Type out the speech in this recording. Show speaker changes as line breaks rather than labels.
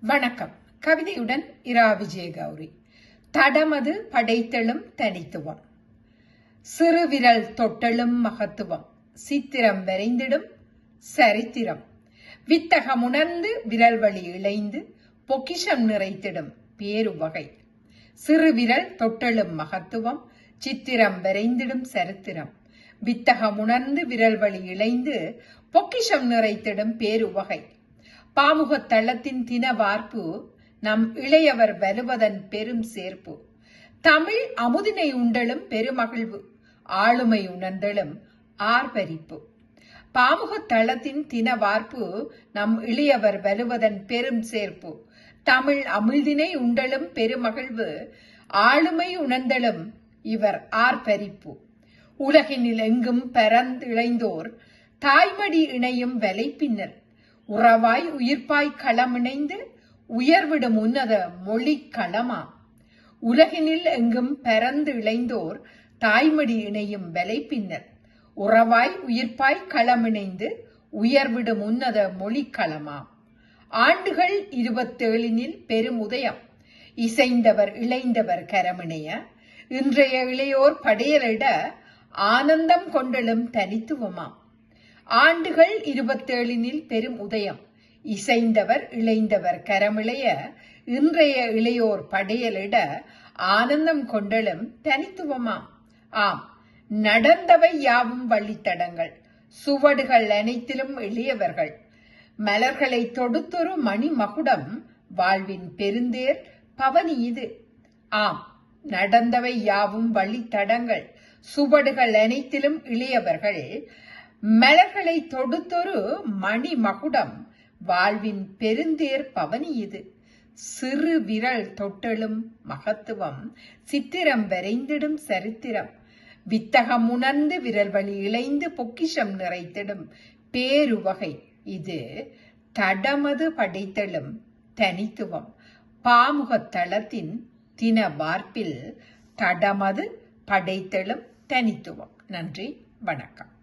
வணக்கம். கவிதையுடன் இரா விஜயகௌரி. தடமது படைத்தலும் தனித்துவம். சிறுவிரல் தொட்டலும் மகத்துவம். சித்திரம் வரைந்திடும் சரித்திரம். வித்தகம் உணர்ந்து விரல் வழி இழைந்து பொக்கிஷம் நிறைத்திடும் பேரு வகை. சிறுவிரல் தொட்டலும் மகத்துவம். சித்திரம் வரைந்திடும் சரித்திரம். வித்தகம் உணர்ந்து விரல் வழி இழைந்து பொக்கிஷம் நிறைத்திடும் பேரு வகை. பாமுகத் தளத்தின் தின வார்ப்பு நம் இளையவர் வருவதன் பெரும் சேர்ப்பு. தமிழ் அமுதினை உண்டலும் பெருமகிழ்வு ஆளுமை உணர்ந்தலும் ஆர்ப்பரிப்பு பாமுகத் தளத்தின் தின வார்ப்பு நம் இளையவர் வருவதன் பெரும் சேர்ப்பு. தமிழ் அமிழ்தினை உண்டலும் பெருமகிழ்வு ஆளுமை உணர்ந்தலும் இவர் ஆர்ப்பரிப்பு உலகினில் எங்கும் பரந்திழைந்தோர் தாய்மடி இணையும் வலை பின்னர் உறவாய் உயிர்ப்பாய் களமிணைந்து உயர்விடும் உன்னத மொழி களமா? உலகினில் எங்கும் பரந்து இளைந்தோர் தாய்மடி இணையும் வலை பின்னர் உறவாய் உயிர்ப்பாய் களமிணைந்து உயர்விடும் உன்னத மொழி களமா? ஆண்டுகள் இருபத்தேழினில் பெரும் உதயம். இசைந்தவர் இளைந்தவர் கரமிணைய. இன்றைய இளையோர் படையலிட ஆனந்தம் கொண்டலும் தனித்துவமாம் ஆண்டுகள் இருபத்தேழினில் பெரும் உதயம். இசைந்தவர் இளைந்தவர் கரமிளைய இன்றைய இளையோர் படையலிட ஆனந்தம் கொண்டலும் தனித்துவமாம். ஆம் நடந்தவை யாவும் வள்ளித்தடங்கள் சுவடுகள் அனைத்திலும் எளியவர்கள். மலர்களை தொடுத்தொரு மணி மகுடம் வாழ்வின் பெருந்தேர் பவனி இது. ஆம் நடந்தவை யாவும் வழித்தடங்கள். சுவடுகள் அனைத்திலும் இளையவர்கள் மலர்களை தொடுத்தொரு மணி மகுடம் வாழ்வின் பெருந்தேர் பவனி இது. சிறு விரல் தொட்டலும் மகத்துவம். சித்திரம் வரைந்திடும் சரித்திரம். வித்தகம் உணர்ந்து விரல் வழி இழைந்து பொக்கிஷம் நிறைத்திடும். பேருவகை இது. தடமது படைத்தலும் தனித்துவம். பாமுகத் தளத்தின் தின வார்ப்பில் தடமது படைத்தலும் தனித்துவம். நன்றி வணக்கம்.